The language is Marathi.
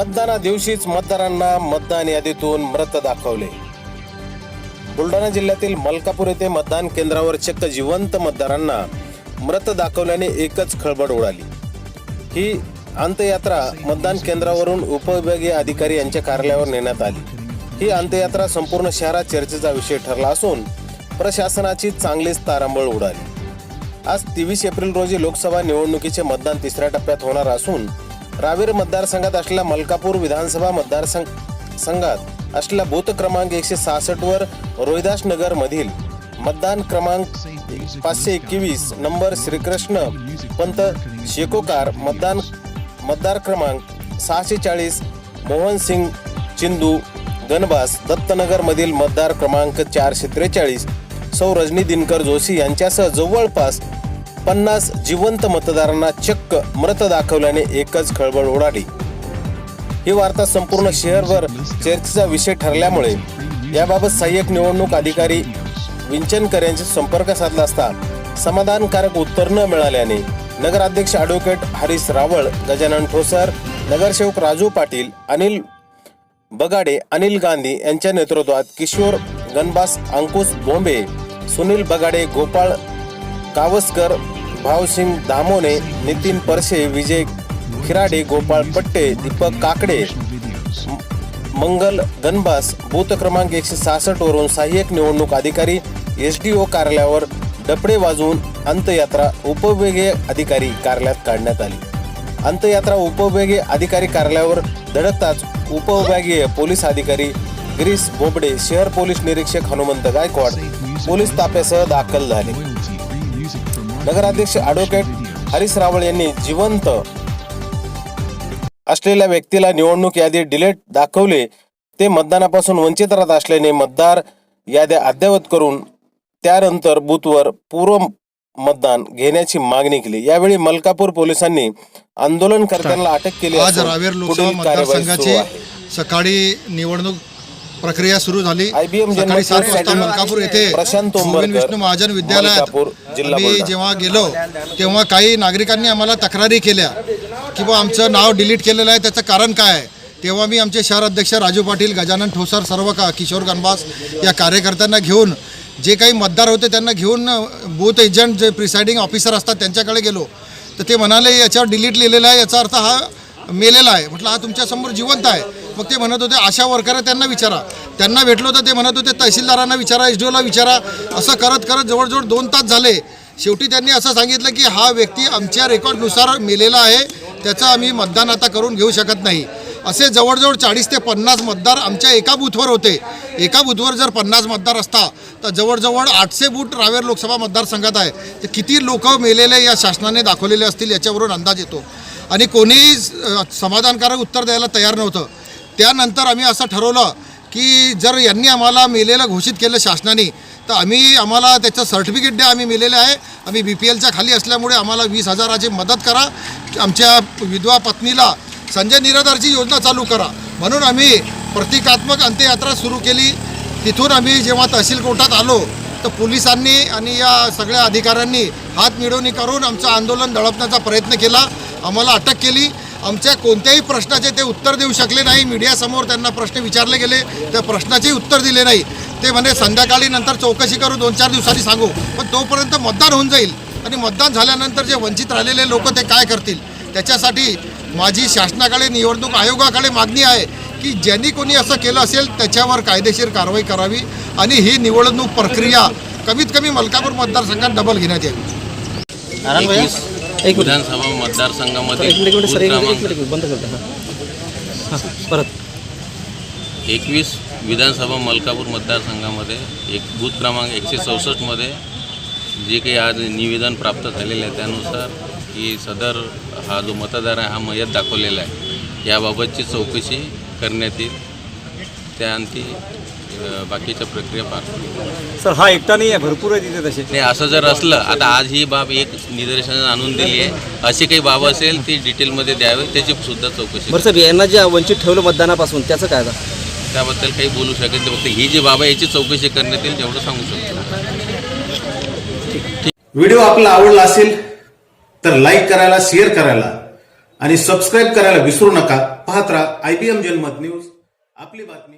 मतदाना दिवशीच मतदारांना मतदान यादीतून मृत दाखवले. बुलढाणा जिल्ह्यातील मलकापूर येथे मतदान केंद्रावर चक्क जिवंत मतदारांना मृत दाखवल्याने एकच खळबळ उडाली. ही अंत्ययात्रा मतदान केंद्रावरून उपविभागीय अधिकारी यांच्या कार्यालयावर नेण्यात आली. ही अंत्ययात्रा संपूर्ण शहरात चर्चेचा विषय ठरला असून प्रशासनाची चांगलीच तारांबळ उडाली. आज तेवीस एप्रिल रोजी लोकसभा निवडणुकीचे मतदान तिसऱ्या टप्प्यात होणार असून रावेर मतदारसंघात असलेला मलकापूर विधानसभा मतदारसंघ संघात असलेला बूथ क्रमांक एकशे सहासष्ट वर रोहिदास नगर मधील मतदान क्रमांक पाचशे एकवीस नंबर श्रीकृष्ण पंत शेकोकार मतदान मतदार क्रमांक सहाशे चाळीस मोहन सिंग चिंदू गणबास दत्तनगर मधील मतदार क्रमांक चारशे त्रेचाळीस सौ रजनी दिनकर जोशी यांच्यासह जवळपास पन्नास जिवंत मतदारांना चक्क मृत दाखवल्याने एकच खळबळ उडाली ही वार्ता संपूर्ण शहरभर चर्चेचा विषय ठरल्यामुळे याबाबत सहाय्यक निवडणूक अधिकारी विंचनकर यांशी संपर्क साधला असता समाधानकारक उत्तर न मिळाल्याने नगराध्यक्ष ॲडव्होकेट हरीश रावळ गजानन ठोसर नगरसेवक राजू पाटील अनिल बगाडे अनिल गांधी यांच्या नेतृत्वात किशोर गणबास अंकुश बोंबे सुनील बगाडे गोपाळ कावसकर भावसिंग धामोने नितीन परशे विजय खिराडे गोपाळ पट्टे दीपक काकडे मंगल गणबास बूथ क्रमांक एकशे सहासष्ट वरून सहाय्यक निवडणूक अधिकारी एस डी ओ कार्यालयावर डपडे वाजवून अंतयात्रा उपविभागीय अधिकारी कार्यालयात काढण्यात आली. अंतयात्रा उपविभागीय अधिकारी कार्यालयावर धडकताच उपविभागीय पोलीस अधिकारी गिरीश बोबडे शहर पोलीस निरीक्षक हनुमंत गायकवाड पोलीस ताफ्यासह दाखल झाले. नगराध्यक्ष ॲडव्होकेट हरीश रावळ यांनी जिवंत असलेल्या व्यक्तीला निवडणूक यादी डिलेट दाखवले. ते मतदानापासून वंचित राहत असल्याने मतदार याद्या अद्ययावत करून त्यानंतर बूथवर पूर्व मतदान घेण्याची मागणी केली. यावेळी मलकापूर पोलिसांनी आंदोलनकर्त्यांना अटक केली आज रावेर लोकसभा मतदारसंघाची. सकाळी निवडणूक प्रक्रिया सुरू झाली. सकाळी सात वाजता मलकापूर येथे गोविंद विष्णू महाजन विद्यालयात बुलढाणा. जेव्हा गेलो तेव्हा काही नागरिकांनी आम्हाला तक्रारी केल्या की बा आमचं नाव डिलीट केलेलं आहे. त्याचं कारण काय आहे? तेव्हा मी आमचे शहर अध्यक्ष राजू पाटील गजानन ठोसर सर्व का किशोर गणबास या कार्यकर्त्यांना घेऊन जे काही मतदार होते त्यांना घेऊन बूथ एजंट जे प्रिसाइडिंग ऑफिसर असतात त्यांच्याकडे गेलो. तर ते म्हणाले याच्यावर डिलीट लिहिलेलं आहे. याचा अर्थ हा मेलेला आहे. म्हटलं हा तुमच्यासमोर जिवंत आहे. मग ते म्हणत होते आशा वर्कर त्यांना विचारा. त्यांना भेटलो तर ते म्हणत होते तहसीलदारांना विचारा एस डी ओला विचारा. असं करत करत जवळजवळ दोन तास झाले. शेवटी त्यांनी असं सांगितलं की हा व्यक्ती आमच्या रेकॉर्डनुसार मेलेला आहे. त्याचं आम्ही मतदान आता करून घेऊ शकत नाही. असे जवळजवळ चाळीस ते पन्नास मतदार आमच्या एका बूथवर होते. एका बूथवर जर पन्नास मतदार असता तर जवळजवळ आठशे बूथ रावेर लोकसभा मतदारसंघात आहे. तर किती लोक मेलेले या शासनाने दाखवलेले असतील याच्यावरून अंदाज येतो. आणि कोणीही समाधानकारक उत्तर द्यायला तयार नव्हतं. त्यानंतर आम्ही असं ठरवलं की जर यांनी आम्हाला मिलेलं घोषित केलं शासनाने तर आम्ही आम्हाला त्याचं सर्टिफिकेट द्या आम्ही मिलेलं आहे. आम्ही बी पी एलच्या खाली असल्यामुळे आम्हाला वीस हजाराची मदत करा. आमच्या विधवा पत्नीला संजय निराधारची योजना चालू करा. म्हणून आम्ही प्रतिकात्मक अंत्ययात्रा सुरू केली. तिथून आम्ही जेव्हा तहसील कोर्टात आलो तर पोलिसांनी आणि या सगळ्या अधिकाऱ्यांनी हात मिळवणी करून आमचं आंदोलन दडपण्याचा प्रयत्न केला. आम्हाला अटक केली. आमच्या कोणत्याही प्रश्नाचे ते उत्तर देऊ शकले नाही. मीडियासमोर त्यांना प्रश्न विचारले गेले त्या प्रश्नाचेही उत्तर दिले नाही. ते म्हणे संध्याकाळी नंतर चौकशी करू दोन चार दिवसांनी सांगू. पण तोपर्यंत मतदान होऊन जाईल. आणि मतदान झाल्यानंतर जे वंचित राहिलेले लोक ते काय करतील? त्याच्यासाठी माझी शासनाकडे निवडणूक आयोगाकडे मागणी आहे की ज्यांनी कोणी असं केलं असेल त्याच्यावर कायदेशीर कारवाई करावी आणि ही निवडणूक प्रक्रिया कमीत कमी मलकापूर मतदारसंघात डबल घेण्यात यावी. एकवीस विधानसभा मतदारसंघामध्ये एक मिनिट बूथ सर एक क्रमांक मिनिट बंद करतो. हां. परत. एकवीस विधानसभा मलकापूर मतदारसंघामध्ये एक बूथ क्रमांक एकशे चौसष्टमध्ये जे काही आज निवेदन प्राप्त झालेलं आहे त्यानुसार की सदर हा जो मतदार आहे हा मयत दाखवलेला आहे. याबाबतची चौकशी करण्यात येईल. त्या अंती अ, बाकीच्या प्रक्रिया पार. सर हा एकटा नाही आहे भरपूर आहे तिथे तसे. नाही असं जर असलं आता आज ही बाब एक निदर्शनास आणून दिली आहे. अशी काही बाब असेल ती डिटेलमध्ये द्यावी त्याची सुद्धा चौकशी बरं सर यांना जे वंचित ठेवलं मतदानापासून त्याचं काय आता? त्याबद्दल काही बोलू शकत नाही फक्त ही जी बाबा याची चौकशी करण्यात येईल तेवढं सांगू शकतो. व्हिडिओ आपला आवडला असेल तर लाईक करायला शेअर करायला आणि सबस्क्राईब करायला विसरू नका. पाहत राहा I B M Janmat news. आपली बातमी.